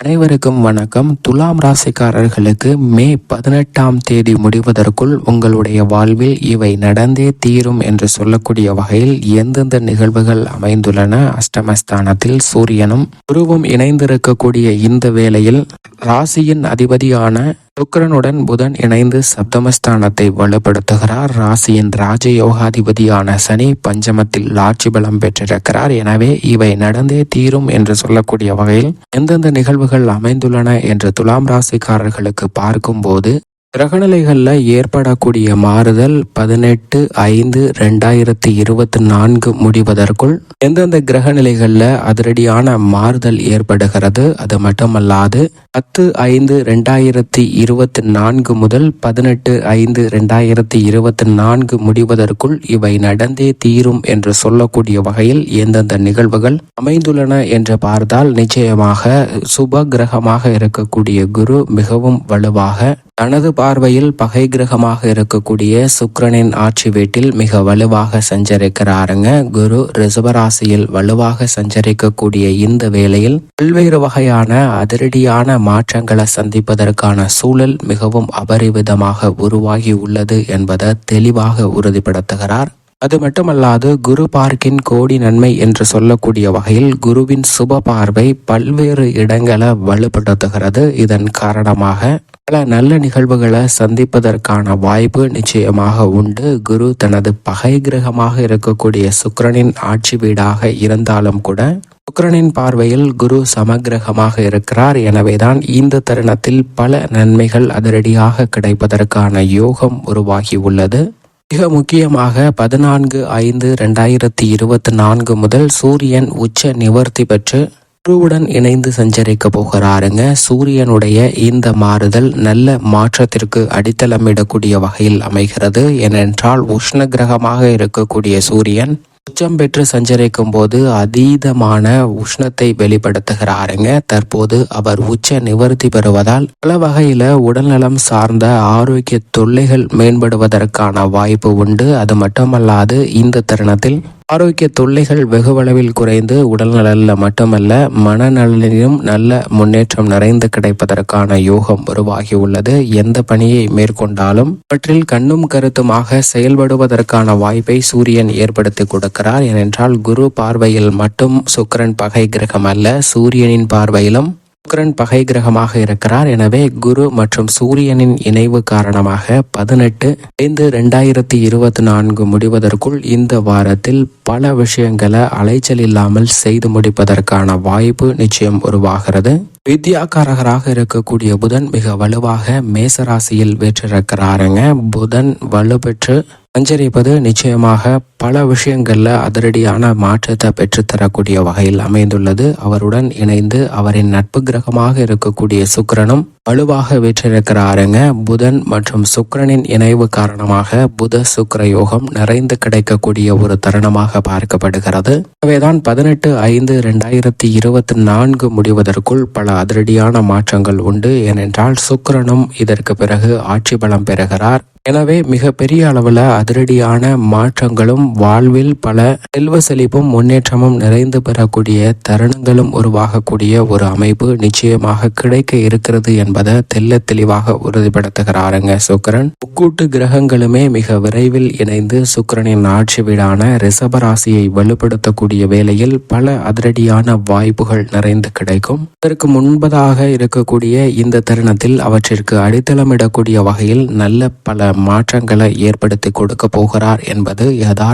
அனைவருக்கும் வணக்கம். துலாம் ராசிக்காரர்களுக்கு மே பதினெட்டாம் தேதி முடிவதற்குள் உங்களுடைய வாழ்வில் இவை நடந்தே தீரும் என்று சொல்லக்கூடிய வகையில் எந்தெந்த நிகழ்வுகள் அமைந்துள்ளன? அஷ்டமஸ்தானத்தில் சூரியனும் குருவும் இணைந்திருக்கக்கூடிய இந்த வேளையில் ராசியின் அதிபதியான சுக்கரனுடன் புதன் இணைந்து சப்தமஸ்தானத்தை வலுப்படுத்துகிறார். ராசியின் ராஜயோகாதிபதியான சனி பஞ்சமத்தில் ஆட்சி பலம் பெற்றிருக்கிறார். எனவே இவை நடந்தே தீரும் என்று சொல்லக்கூடிய வகையில் எந்தெந்த நிகழ்வுகள் அமைந்துள்ளன என்று துலாம் ராசிக்காரர்களுக்கு பார்க்கும்போது கிரகநிலைகளில் ஏற்படக்கூடிய மாறுதல் பதினெட்டு ஐந்து ரெண்டாயிரத்தி இருபத்தி நான்கு முடிவதற்குள் எந்தெந்த கிரகநிலைகளில் அதிரடியான மாறுதல் ஏற்படுகிறது அது மட்டுமல்லாது பத்து ஐந்து ரெண்டாயிரத்தி இருபத்தி நான்கு முதல் பதினெட்டு ஐந்து ரெண்டாயிரத்தி இருபத்தி நான்கு முடிவதற்குள் இவை நடந்தே தீரும் என்று சொல்லக்கூடிய வகையில் எந்தெந்த நிகழ்வுகள் அமைந்துள்ளன என்று பார்த்தால் நிச்சயமாக சுப கிரகமாக இருக்கக்கூடிய குரு மிகவும் வலுவாக தனது பார்வையில் பகை கிரகமாக இருக்கக்கூடிய சுக்கரனின் ஆட்சி வீட்டில் மிக வலுவாக சஞ்சரிக்கிறாருங்க. குரு ரிசவராசியில் வலுவாக சஞ்சரிக்கக்கூடிய இந்த வேளையில் பல்வேறு வகையான அதிரடியான மாற்றங்களை சந்திப்பதற்கான சூழல் மிகவும் அபரிவிதமாக உருவாகி உள்ளது என்பதை தெளிவாக உறுதிப்படுத்துகிறார். அது மட்டுமல்லாது குரு பார்க்கின் கோடி நன்மை என்று சொல்லக்கூடிய வகையில் குருவின் சுப பார்வை பல்வேறு இடங்களை வலுப்படுத்துகிறது. இதன் காரணமாக பல நல்ல நிகழ்வுகளை சந்திப்பதற்கான வாய்ப்பு நிச்சயமாக உண்டு. குரு தனது பகை கிரகமாக இருக்கக்கூடிய சுக்கரனின் ஆட்சி வீடாக இருந்தாலும் கூட சுக்கரனின் பார்வையில் குரு சமகிரகமாக இருக்கிறார். எனவேதான் இந்த தருணத்தில் பல நன்மைகள் அதிரடியாக கிடைப்பதற்கான யோகம் உருவாகி உள்ளது. மிக முக்கியமாக பதினான்கு ஐந்து ரெண்டாயிரத்தி இருபத்தி நான்கு முதல் சூரியன் உச்ச நிவர்த்தி பெற்று குருவுடன் இணைந்து சஞ்சரிக்க போகிறாருங்க. சூரியனுடைய இந்த மாறுதல் நல்ல மாற்றத்திற்கு அடித்தளமிடக்கூடிய வகையில் அமைகிறது. ஏனென்றால் உஷ்ண கிரகமாக இருக்கக்கூடிய சூரியன் உச்சம் பெற்று சஞ்சரிக்கும் போது அதீதமான உஷ்ணத்தை வெளிப்படுத்துகிறாருங்க. தற்போது அவர் உச்ச நிவர்த்தி பெறுவதால் பல வகையில உடல்நலம் சார்ந்த ஆரோக்கிய தொல்லைகள் மேம்படுவதற்கான வாய்ப்பு உண்டு. அது மட்டுமல்லாது இந்த தருணத்தில் ஆரோக்கிய தொல்லைகள் வெகுவளவில் குறைந்து உடல்நலில் மட்டுமல்ல மனநலனிலும் நல்ல முன்னேற்றம் நிறைந்து கிடைப்பதற்கான யோகம் உருவாகி உள்ளது எந்த பணியை மேற்கொண்டாலும் அவற்றில் கண்ணும் கருத்துமாக செயல்படுவதற்கான வாய்ப்பை சூரியன் ஏற்படுத்தி கொடுக்கிறார். ஏனென்றால் குரு பார்வையில் மட்டும் சுக்கரன் பகை கிரகம் அல்ல சூரியனின் பார்வையிலும் சுக்கரன் பகை கிரகமாக இருக்கிறார். எனவே குரு மற்றும் சூரியனின் இணைவு காரணமாக பதினெட்டு ஐந்து ரெண்டாயிரத்தி இருபத்தி நான்கு முடிவதற்குள் இந்த வாரத்தில் பல விஷயங்களை அலைச்சல் இல்லாமல் செய்து முடிப்பதற்கான வாய்ப்பு நிச்சயம் உருவாகிறது. வித்யாகாரகராக இருக்கக்கூடிய புதன் மிக வலுவாக மேசராசியில் வெற்றிருக்கிறாருங்க. புதன் வலுப்பெற்று சஞ்சரிப்பது நிச்சயமாக பல விஷயங்களில் அதிரடியான மாற்றத்தை பெற்றுத்தரக்கூடிய வகையில் அமைந்துள்ளது. அவருடன் இணைந்து அவரின் நட்பு கிரகமாக இருக்கக்கூடிய சுக்கரனும் வலுவாக வீற்றிருக்கிறாருங்க. புதன் மற்றும் சுக்கரனின் இணைவு காரணமாக புத சுக்கிர யோகம் நிறைந்து கிடைக்கக்கூடிய ஒரு தருணமாக பார்க்கப்படுகிறது. எனவேதான் பதினெட்டு ஐந்து ரெண்டாயிரத்தி இருபத்தி நான்கு முடிவதற்குள் பல அதிரடியான மாற்றங்கள் உண்டு. ஏனென்றால் சுக்கரனும் இதற்கு பிறகு ஆட்சி பலம் பெறுகிறார். எனவே மிக பெரிய அளவில் அதிரடியான மாற்றங்களும் வாழ்வில் பல செல்வ செழிப்பும் முன்னேற்றமும் நிறைந்து பெறக்கூடிய தருணங்களும் உருவாகக்கூடிய ஒரு அமைப்பு நிச்சயமாக கிடைக்க இருக்கிறது என்பதை தெல்ல தெளிவாக உறுதிப்படுத்துகிறாருங்க சுக்கரன். முக்கூட்டு கிரகங்களுமே மிக விரைவில் இணைந்து சுக்கரனின் ஆட்சி வீடான ரிஷபராசியை வலுப்படுத்தக்கூடிய வேளையில் பல அதிரடியான வாய்ப்புகள் நிறைந்து கிடைக்கும். இதற்கு முன்பதாக இருக்கக்கூடிய இந்த தருணத்தில் அவற்றிற்கு அடித்தளமிடக்கூடிய வகையில் நல்ல பல மாற்றங்களை ஏற்படுத்தி கொடுக்க போகிறார் என்பது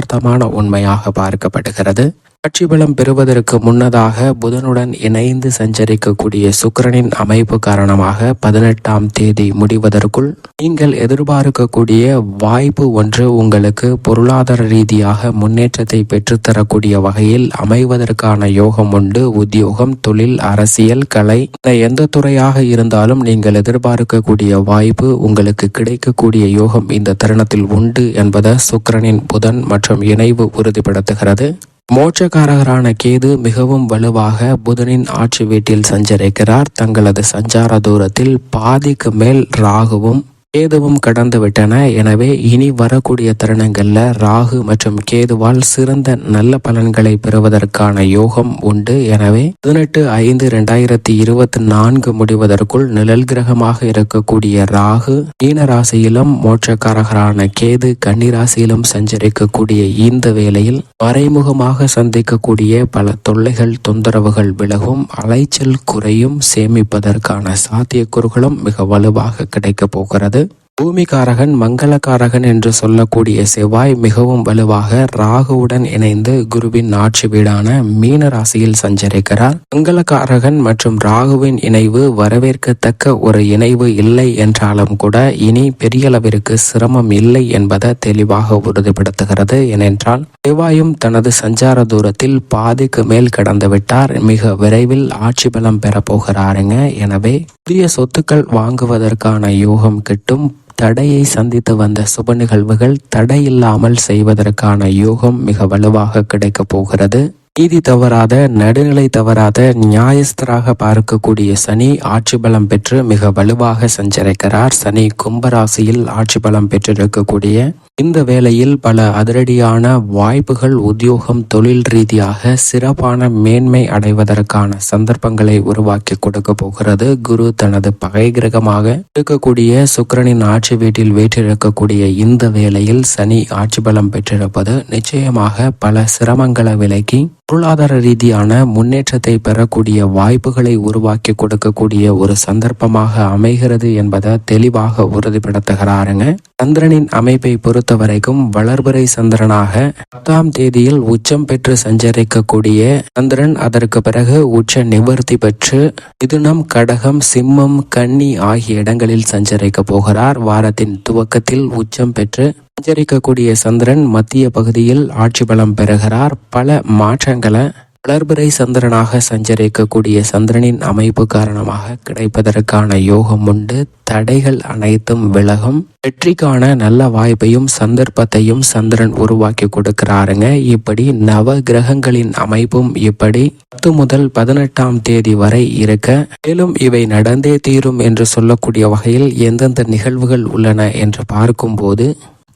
யதார்த்தமான உண்மையாக பார்க்கப்படுகிறது. ஆட்சி பலம் பெறுவதற்கு முன்னதாக புதனுடன் இணைந்து சஞ்சரிக்கக்கூடிய சுக்கரனின் அமைப்பு காரணமாக பதினெட்டாம் தேதி முடிவதற்குள் நீங்கள் எதிர்பார்க்கக்கூடிய வாய்ப்பு ஒன்று உங்களுக்கு பொருளாதார ரீதியாக முன்னேற்றத்தை பெற்றுத்தரக்கூடிய வகையில் அமைவதற்கான யோகம் உண்டு. உத்தியோகம் தொழில் அரசியல் கலை எந்த துறையாக இருந்தாலும் நீங்கள் எதிர்பார்க்கக்கூடிய வாய்ப்பு உங்களுக்கு கிடைக்கக்கூடிய யோகம் இந்த தருணத்தில் உண்டு என்பதை சுக்கரனின் புதன் மற்றும் இணைவு உறுதிப்படுத்துகிறது. மோட்சக்காரகரான கேது மிகவும் வலுவாக புதனின் ஆட்சி வீட்டில் சஞ்சரிக்கிறார். தங்களது சஞ்சார தூரத்தில் பாதிக்கு மேல் ராகுவும் கேதுவும் கடந்து விட்டன. எனவே இனி வரக்கூடிய தருணங்களில் ராகு மற்றும் கேதுவால் சிறந்த நல்ல பலன்களை பெறுவதற்கான யோகம் உண்டு. எனவே பதினெட்டு ஐந்து இரண்டாயிரத்தி இருபத்தி நான்கு முடிவதற்குள் நிழல் கிரகமாக இருக்கக்கூடிய ராகு மீன ராசியிலும் மோட்சக்காரகரான கேது கன்னிராசியிலும் சஞ்சரிக்கக்கூடிய இந்த வேளையில் மறைமுகமாக சந்திக்கக்கூடிய பல தொல்லைகள் தொந்தரவுகள் விலகும். அலைச்சல் குறையும். சேமிப்பதற்கான சாத்தியக்கூறுகளும் மிக வலுவாக கிடைக்கப் போகிறது. பூமிகாரகன் மங்களகாரகன் என்று சொல்லக்கூடிய செவ்வாய் மிகவும் வலுவாக ராகுவுடன் இணைந்து குருவின் ஆட்சி வீடான மீன ராசியில் சஞ்சரிக்கிறார். மங்களகாரகன் மற்றும் ராகுவின் இணைவு வரவேற்கத்தக்க ஒரு இணைவு இல்லை என்றாலும் கூட இனி பெரியளவிற்கு சிரமம் இல்லை என்பதை தெளிவாக உறுதிப்படுத்துகிறது. ஏனென்றால் செவ்வாயும் தனது சஞ்சார தூரத்தில் பாதிக்கு மேல் கடந்துவிட்டார் மிக விரைவில் ஆட்சி பலம் பெற போகிறாருங்க. எனவே புதிய சொத்துக்கள் வாங்குவதற்கான யோகம் கிட்டும் தடையை சந்தித்து வந்த சுப நிகழ்வுகள் தடையில்லாமல் செய்வதற்கான யோகம் மிக வலுவாக கிடைக்கப் போகிறது. நீதி தவறாத நடுநிலை தவறாத நியாயஸ்தராக பார்க்கக்கூடிய சனி ஆட்சி பலம் பெற்று மிக வலுவாக சஞ்சரிக்கிறார். சனி கும்பராசியில் ஆட்சி பலம் பெற்றிருக்கக்கூடிய இந்த வேளையில் பல அதிரடியான வாய்ப்புகள் உத்தியோகம் தொழில் ரீதியாக சிறப்பான மேன்மை அடைவதற்கான சந்தர்ப்பங்களை உருவாக்கி கொடுக்க போகிறது. குரு தனது பகை கிரகமாக இருக்கக்கூடிய சுக்கிரனின் ஆட்சி வீட்டில் வீற்றிருக்கக்கூடிய இந்த வேளையில் சனி ஆட்சி பலம் பெற்றிருப்பது நிச்சயமாக பல சிரமங்களை விலக்கி பொருளாதார ரீதியான முன்னேற்றத்தை பெறக்கூடிய வாய்ப்புகளை உருவாக்கி கொடுக்கக்கூடிய ஒரு சந்தர்ப்பமாக அமைகிறது என்பதை தெளிவாக உறுதிப்படுத்துகிறாருங்க. சந்திரனின் அமைப்பை பொறுத்த பொறுத்தவரைக்கும் வளர்பிறை சந்திரனாக பத்தாம் தேதியில் உச்சம் பெற்று சஞ்சரிக்கக்கூடிய சந்திரன் அதற்கு பிறகு உச்ச நிவர்த்தி பெற்று மிதுனம் கடகம் சிம்மம் கன்னி ஆகிய இடங்களில் சஞ்சரிக்க போகிறார். வாரத்தின் துவக்கத்தில் உச்சம் பெற்று சஞ்சரிக்கக்கூடிய சந்திரன் மத்திய பகுதியில் ஆட்சி பலம் பெறுகிறார். பல மாற்றங்களை வளர்பிறை சந்திரனாக சஞ்சரிக்கக்கூடிய சந்திரனின் அமைப்பு காரணமாக கிடைப்பதற்கான யோகம் உண்டு. தடைகள் அனைத்தும் விலகும். வெற்றிக்கான நல்ல வாய்ப்பையும் சந்தர்ப்பத்தையும் சந்திரன் உருவாக்கி கொடுக்கிறாருங்க. இப்படி நவ கிரகங்களின் அமைப்பும் இப்படி பத்து முதல் பதினெட்டாம் தேதி வரை இருக்க மேலும் இவை நடந்தே தீரும் என்று சொல்லக்கூடிய வகையில் எந்தெந்த நிகழ்வுகள் உள்ளன என்று பார்க்கும்போது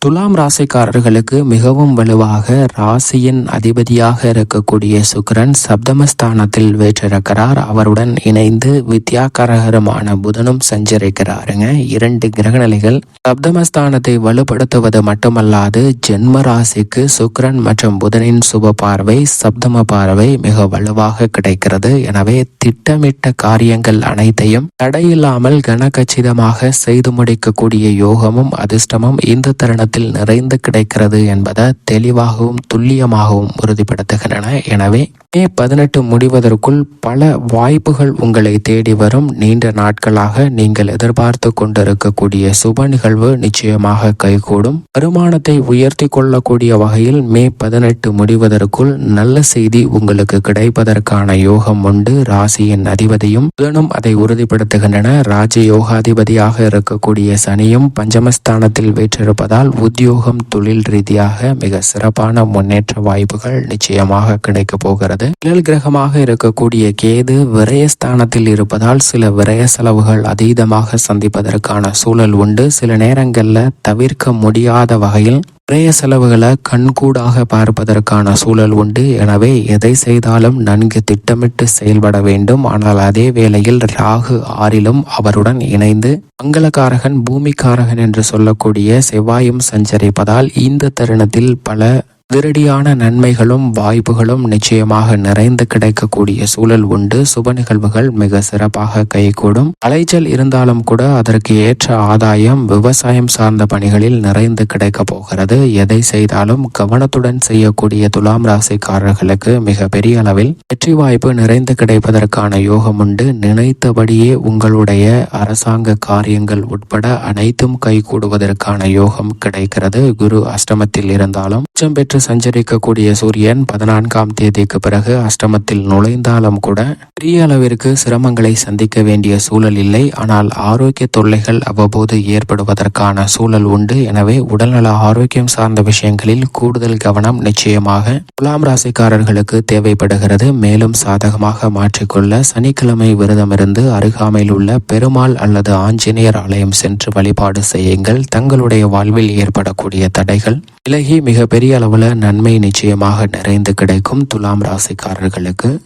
துலாம் ராசிக்காரர்களுக்கு மிகவும் வலுவாக ராசியின் அதிபதியாக இருக்கக்கூடிய சுக்கிரன் சப்தமஸ்தானத்தில் வேற்றிருக்கிறார். அவருடன் இணைந்து வித்யாகரகரமான புதனும் சஞ்சரிக்கிறாருங்க. இரண்டு கிரகநிலைகள் சப்தமஸ்தானத்தை வலுப்படுத்துவது மட்டுமல்லாது ஜென்ம ராசிக்கு சுக்கரன் மற்றும் புதனின் சுப பார்வை சப்தம பார்வை மிக வலுவாக கிடைக்கிறது. எனவே திட்டமிட்ட காரியங்கள் அனைத்தையும் தடையில்லாமல் கனகச்சிதமாக செய்து முடிக்கக்கூடிய யோகமும் அதிர்ஷ்டமும் இந்த தருணம் உலகத்தில் நிறைந்து கிடைக்கிறது என்பதை தெளிவாகவும் துல்லியமாகவும் உறுதிப்படுத்துகின்றன. எனவே மே பதினெட்டு முடிவதற்குள் பல வாய்ப்புகள் உங்களை தேடி வரும். நீண்ட நாட்களாக நீங்கள் எதிர்பார்த்து கொண்டிருக்கக்கூடிய சுப நிகழ்வு நிச்சயமாக கைகூடும். வருமானத்தை உயர்த்தி கொள்ளக்கூடிய வகையில் மே பதினெட்டு முடிவதற்குள் நல்ல செய்தி உங்களுக்கு கிடைப்பதற்கான யோகம் உண்டு. ராசியின் அதிபதியும் புதனும் அதை உறுதிப்படுத்துகின்றன. ராஜ யோகாதிபதியாக இருக்கக்கூடிய சனியும் பஞ்சமஸ்தானத்தில் வீற்றிருப்பதால் உத்தியோகம் தொழில் ரீதியாக மிக சிறப்பான முன்னேற்ற வாய்ப்புகள் நிச்சயமாக கிடைக்கப் போகிறது. நிழல் கிரகமாக இருக்கக்கூடிய கேது விரயஸ்தானத்தில் இருப்பதால் சில விரய செலவுகள் அதீதமாக சந்திப்பதற்கான சூழல் உண்டு. சில நேரங்களில் தவிர்க்க முடியாத வகையில் விரய செலவுகளை கண்கூடாக பார்ப்பதற்கான சூழல் உண்டு. எனவே எதை செய்தாலும் நன்கு திட்டமிட்டு செயல்பட வேண்டும். ஆனால் அதே வேளையில் ராகு ஆறிலும் அவருடன் இணைந்து மங்களக்காரகன் பூமிக்காரகன் என்று சொல்லக்கூடிய செவ்வாயும் சஞ்சரிப்பதால் இந்த தருணத்தில் பல அதிரடியான நன்மைகளும் வாய்ப்புகளும் நிச்சயமாக நிறைந்து கிடைக்கக்கூடிய சூழல் உண்டு. சுப நிகழ்வுகள் மிக சிறப்பாக கைகூடும். அலைச்சல் இருந்தாலும் கூட அதற்கு ஏற்ற ஆதாயம் விவசாயம் சார்ந்த பணிகளில் நிறைந்து கிடைக்க போகிறது. எதை செய்தாலும் கவனத்துடன் செய்யக்கூடிய துலாம் ராசிக்காரர்களுக்கு மிக பெரிய அளவில் வெற்றி வாய்ப்பு நிறைந்து கிடைப்பதற்கான யோகம் உண்டு. நினைத்தபடியே உங்களுடைய அரசாங்க காரியங்கள் உட்பட அனைத்தும் கைகூடுவதற்கான யோகம் கிடைக்கிறது. குரு அஷ்டமத்தில் இருந்தாலும் உச்சம் பெற்று பெற்று சஞ்சரிக்கக்கூடிய சூரியன் பதினான்காம் தேதிக்கு பிறகு அஷ்டமத்தில் நுழைந்தாலும் கூட பெரிய அளவிற்கு சிரமங்களை சந்திக்க வேண்டிய சூழல் இல்லை. ஆனால் ஆரோக்கிய தொல்லைகள் அவ்வப்போது ஏற்படுவதற்கான சூழல் உண்டு. எனவே உடல்நல ஆரோக்கியம் சார்ந்த விஷயங்களில் கூடுதல் கவனம் நிச்சயமாக துலாம் ராசிக்காரர்களுக்கு தேவைப்படுகிறது. மேலும் சாதகமாக மாற்றிக்கொள்ள சனிக்கிழமை விரதமிருந்து அருகாமையில் உள்ள பெருமாள் அல்லது ஆஞ்சநேயர் ஆலயம் சென்று வழிபாடு செய்யுங்கள். தங்களுடைய வாழ்வில் ஏற்படக்கூடிய தடைகள் விலகி மிக பெரிய அளவில் நன்மை நிச்சயமாக நிறைந்து கிடைக்கும் துலாம் ராசிக்காரர்களுக்கு.